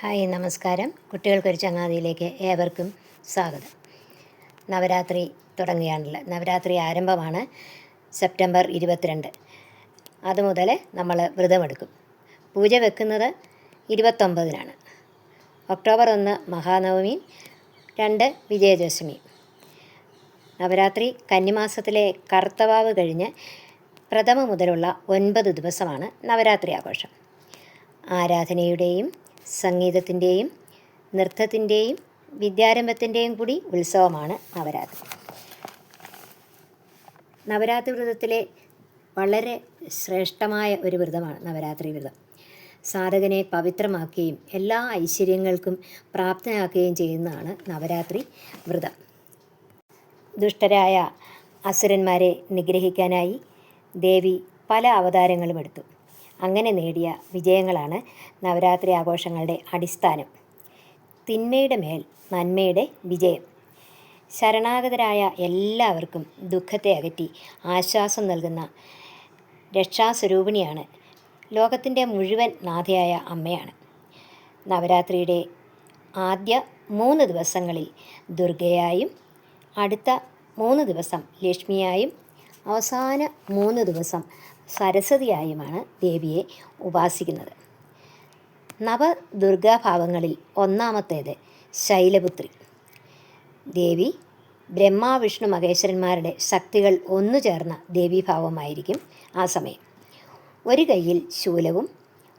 Hi നമസ്കാരം. കുട്ടികൾക്കൊരു ചങ്ങാതിയിലേക്ക് ഏവർക്കും സ്വാഗതം. നവരാത്രി തുടങ്ങുകയാണല്ലോ നവരാത്രി ആരംഭമാണ് സെപ്റ്റംബർ ഇരുപത്തിരണ്ട്. അതുമുതൽ നമ്മൾ വ്രതമെടുക്കും. പൂജ വെക്കുന്നത് ഇരുപത്തൊമ്പതിനാണ്. ഒക്ടോബർ ഒന്ന് മഹാനവമി രണ്ട് വിജയദശമി. നവരാത്രി കന്നിമാസത്തിലെ കർത്തവാവ് കഴിഞ്ഞ് പ്രഥമ മുതലുള്ള ഒൻപത് ദിവസമാണ് നവരാത്രി ആഘോഷം. ആരാധനയുടെയും സംഗീതത്തിന്റെയും നൃത്തത്തിന്റെയും വിദ്യാരംഭത്തിന്റെയും കൂടി ഉത്സവമാണ് നവരാത്രി. നവരാത്രി വ്രതത്തിലെ വളരെ ശ്രേഷ്ഠമായ ഒരു വ്രതമാണ് നവരാത്രി വ്രതം. സാധകനെ പവിത്രമാക്കുകയും എല്ലാ ഐശ്വര്യങ്ങൾക്കും പ്രാപ്തനാക്കുകയും ചെയ്യുന്നതാണ് നവരാത്രി വ്രതം. ദുഷ്ടരായ അസുരന്മാരെ നിഗ്രഹിക്കാനായി ദേവി പല അവതാരങ്ങളും എടുത്തു. അങ്ങനെ നേടിയ വിജയങ്ങളാണ് നവരാത്രി ആഘോഷങ്ങളുടെ അടിസ്ഥാനം. തിന്മയുടെ മേൽ നന്മയുടെ വിജയം. ശരണാഗതരായ എല്ലാവർക്കും ദുഃഖത്തെ അകറ്റി ആശ്വാസം നൽകുന്ന രക്ഷാസ്വരൂപിണിയാണ് ലോകത്തിന്റെ മുഴുവൻ നാഥയായ അമ്മയാണ്. നവരാത്രിയുടെ ആദ്യ മൂന്ന് ദിവസങ്ങളിൽ ദുർഗയായും അടുത്ത മൂന്ന് ദിവസം ലക്ഷ്മിയായും അവസാന മൂന്ന് ദിവസം സരസ്വതിയായുമാണ് ദേവിയെ ഉപാസിക്കുന്നത്. നവദുർഗാഭാവങ്ങളിൽ ഒന്നാമത്തേത് ശൈലപുത്രി. ദേവി ബ്രഹ്മ വിഷ്ണു മഹേശ്വരന്മാരുടെ ശക്തികൾ ഒന്നു ചേർന്ന ദേവീഭാവമായിരിക്കും ആ സമയം. ഒരു കയ്യിൽ ശൂലവും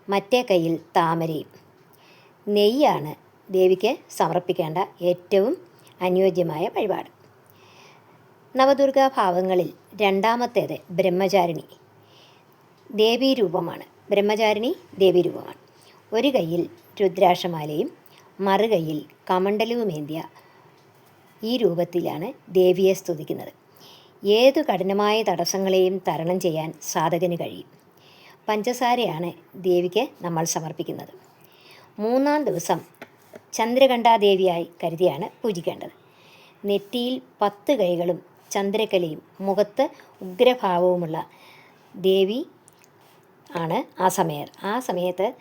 മറ്റേ കയ്യിൽ താമരയും. നെയ്യാണ് ദേവിക്ക് സമർപ്പിക്കേണ്ട ഏറ്റവും അനുയോജ്യമായ വഴിപാട്. നവദുർഗാഭാവങ്ങളിൽ രണ്ടാമത്തേത് ബ്രഹ്മചാരിണി. ദേവീരൂപമാണ്. ബ്രഹ്മചാരിണി ദേവീരൂപമാണ്. ഒരു കയ്യിൽ രുദ്രാക്ഷമാലയും മറുകൈയിൽ കമണ്ഡലവുമേന്തിയ ഈ രൂപത്തിലാണ് ദേവിയെ സ്തുതിക്കുന്നത്. ഏതു കഠിനമായ തടസ്സങ്ങളെയും തരണം ചെയ്യാൻ സാധകന് കഴിയും. പഞ്ചസാരയാണ് ദേവിക്ക് നമ്മൾ സമർപ്പിക്കുന്നത്. മൂന്നാം ദിവസം ചന്ദ്രകണ്ഠാദേവിയായി കരുതിയാണ് പൂജിക്കേണ്ടത്. നെറ്റിയിൽ പത്ത് കൈകളും ചന്ദ്രക്കലയും മുഖത്ത് ഉഗ്രഭാവവുമുള്ള ദേവി ആണ് ആ സമയർ ആ സമയത്ത്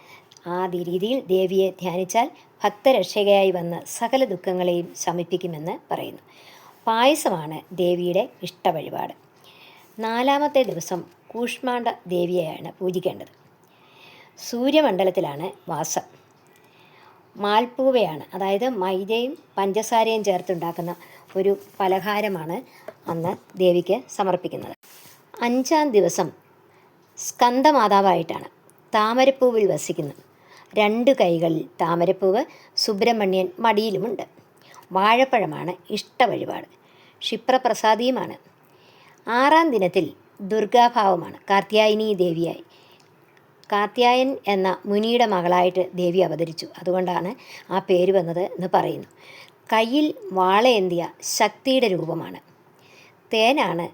ആ രീതിയിൽ ദേവിയെ ധ്യാനിച്ചാൽ ഭക്തരക്ഷകയായി വന്ന് സകല ദുഃഖങ്ങളെയും ശമിപ്പിക്കുമെന്ന് പറയുന്നു. പായസമാണ് ദേവിയുടെ ഇഷ്ട വഴിപാട് നാലാമത്തെ ദിവസം കൂഷ്മാണ്ഡ ദേവിയെയാണ് പൂജിക്കേണ്ടത്. സൂര്യമണ്ഡലത്തിലാണ് വാസം. മാൽപ്പൂവയാണ് അതായത് മൈദയും പഞ്ചസാരയും ചേർത്തുണ്ടാക്കുന്ന ഒരു പലഹാരമാണ് അന്ന് ദേവിക്ക് സമർപ്പിക്കുന്നത്. അഞ്ചാം ദിവസം സ്കന്ദമാതാവായിട്ടാണ് താമരപ്പൂവിൽ വസിക്കുന്നത്. രണ്ട് കൈകളിൽ താമരപ്പൂവ് സുബ്രഹ്മണ്യൻ മടിയിലുമുണ്ട്. വാഴപ്പഴമാണ് ഇഷ്ട വഴിപാട് ക്ഷിപ്രപ്രസാദിയുമാണ്. ആറാം ദിനത്തിൽ ദുർഗാഭാവമാണ്. കാർത്യായനി ദേവിയായി. കാർത്യായൻ എന്ന മുനിയുടെ മകളായിട്ട് ദേവി അവതരിച്ചു. അതുകൊണ്ടാണ് ആ പേര് വന്നത് എന്ന് പറയുന്നു. കയ്യിൽ വാളയേന്തിയ ശക്തിയുടെ രൂപമാണ്. തേനാണ്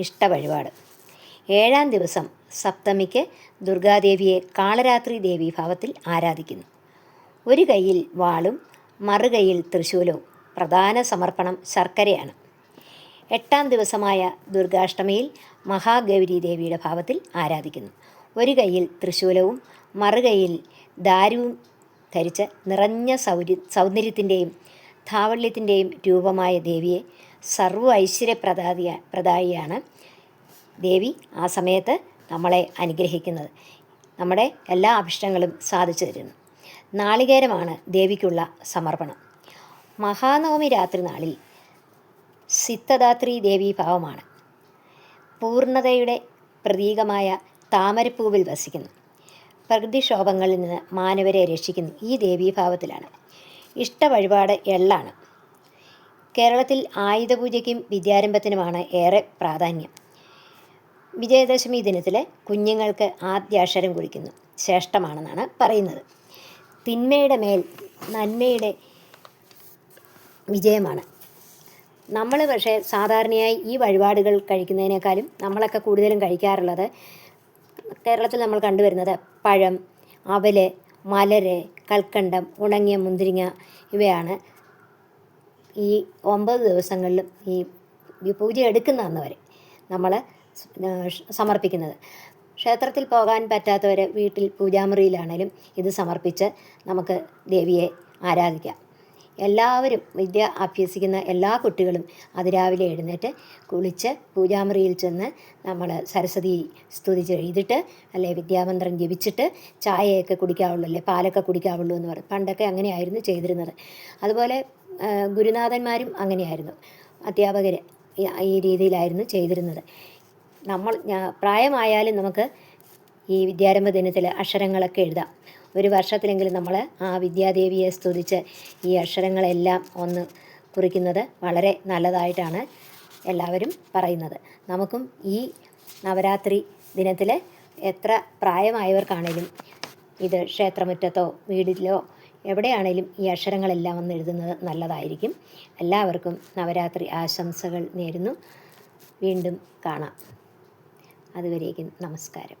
ഇഷ്ട വഴിപാട് ഏഴാം ദിവസം സപ്തമിക്ക് ദുർഗാദേവിയെ കാളരാത്രി ദേവി ഭാവത്തിൽ ആരാധിക്കുന്നു. ഒരു കൈയിൽ വാളും മറുകൈയിൽ തൃശൂലവും പ്രധാന സമർപ്പണം ശർക്കരയാണ്. എട്ടാം ദിവസമായ ദുർഗാഷ്ടമിയിൽ മഹാഗൗരി ദേവിയുടെ ഭാവത്തിൽ ആരാധിക്കുന്നു. ഒരു കൈയിൽ തൃശൂലവും മറുകൈയിൽ ദാരുവും ധരിച്ച് നിറഞ്ഞ സൗര്യ സൗന്ദര്യത്തിന്റെയും ധാവള്യത്തിന്റെയും രൂപമായ ദേവിയെ സർവ ഐശ്വര്യപ്രദാതിയ പ്രദായിയാണ് ദേവി. ആ സമയത്ത് നമ്മളെ അനുഗ്രഹിക്കുന്നത്. നമ്മുടെ എല്ലാ അഭിഷ്ടങ്ങളും സാധിച്ചു തരുന്നു. നാളികേരമാണ് ദേവിക്കുള്ള സമർപ്പണം. മഹാനവമി രാത്രി നാളിൽ സിദ്ധദാത്രി ദേവി ഭാവമാണ്. പൂർണതയുടെ പ്രതീകമായ താമരപ്പൂവിൽ വസിക്കുന്നു. പ്രകൃതിക്ഷോഭങ്ങളിൽ നിന്ന് മാനവരെ രക്ഷിക്കുന്നു. ഈ ദേവീഭാവത്തിലാണ് ഇഷ്ട വഴിപാട് എള്ളാണ്. കേരളത്തിൽ ആയുധപൂജയ്ക്കും വിദ്യാരംഭത്തിനുമാണ് ഏറെ പ്രാധാന്യം. വിജയദശമി ദിനത്തിൽ കുഞ്ഞുങ്ങൾക്ക് ആദ്യാക്ഷരം കുറിക്കുന്നു. ശ്രേഷ്ഠമാണെന്നാണ് പറയുന്നത്. തിന്മയുടെ മേൽ നന്മയുടെ വിജയമാണ്. നമ്മൾ പക്ഷേ സാധാരണയായി ഈ വഴിപാടുകൾ കഴിക്കുന്നതിനേക്കാളും നമ്മളൊക്കെ കൂടുതലും കഴിക്കാറുള്ളത് കേരളത്തിൽ നമ്മൾ കണ്ടുവരുന്നത് പഴം അവൽ മലര് കൽക്കണ്ടം ഉണങ്ങിയ മുന്തിരിങ്ങ ഇവയാണ് ഈ ഒമ്പത് ദിവസങ്ങളിലും ഈ പൂജ എടുക്കുന്ന അന്ന് വരെ നമ്മൾ സമർപ്പിക്കുന്നത്. ക്ഷേത്രത്തിൽ പോകാൻ പറ്റാത്തവർ വീട്ടിൽ പൂജാമുറിയിലാണേലും ഇത് സമർപ്പിച്ച് നമുക്ക് ദേവിയെ ആരാധിക്കാം. എല്ലാവരും വിദ്യ അഭ്യസിക്കുന്ന എല്ലാ കുട്ടികളും അതിരാവിലെ എഴുന്നേറ്റ് കുളിച്ച് പൂജാമുറിയിൽ ചെന്ന് നമ്മൾ സരസ്വതി സ്തുതി ചെയ്തിട്ട് അല്ലെ വിദ്യാമന്ത്രം ജപിച്ചിട്ട് ചായയൊക്കെ കുടിക്കാവുള്ളൂ അല്ലെ പാലൊക്കെ കുടിക്കാവുള്ളൂ എന്ന് പറയും പണ്ടൊക്കെ അങ്ങനെയായിരുന്നു ചെയ്തിരുന്നത്. അതുപോലെ ഗുരുനാഥന്മാരും അങ്ങനെയായിരുന്നു. അധ്യാപകർ ഈ രീതിയിലായിരുന്നു ചെയ്തിരുന്നത്. നമ്മൾ പ്രായമായാലും നമുക്ക് ഈ വിദ്യാരംഭ ദിനത്തിൽ അക്ഷരങ്ങളൊക്കെ എഴുതാം. ഒരു വർഷത്തിലെങ്കിലും നമ്മൾ ആ വിദ്യാദേവിയെ സ്തുതിച്ച് ഈ അക്ഷരങ്ങളെല്ലാം ഒന്ന് കുറിക്കുന്നത് വളരെ നല്ലതായിട്ടാണ് എല്ലാവരും പറയുന്നത്. നമുക്കും ഈ നവരാത്രി ദിനത്തിൽ എത്ര പ്രായമായവർക്കാണേലും ഇത് ക്ഷേത്രമുറ്റത്തോ വീടിലോ എവിടെയാണേലും ഈ അക്ഷരങ്ങളെല്ലാം ഒന്ന് എഴുതുന്നത് നല്ലതായിരിക്കും. എല്ലാവർക്കും നവരാത്രി ആശംസകൾ നേരുന്നു. വീണ്ടും കാണാം. അതുവരേക്കും നമസ്കാരം.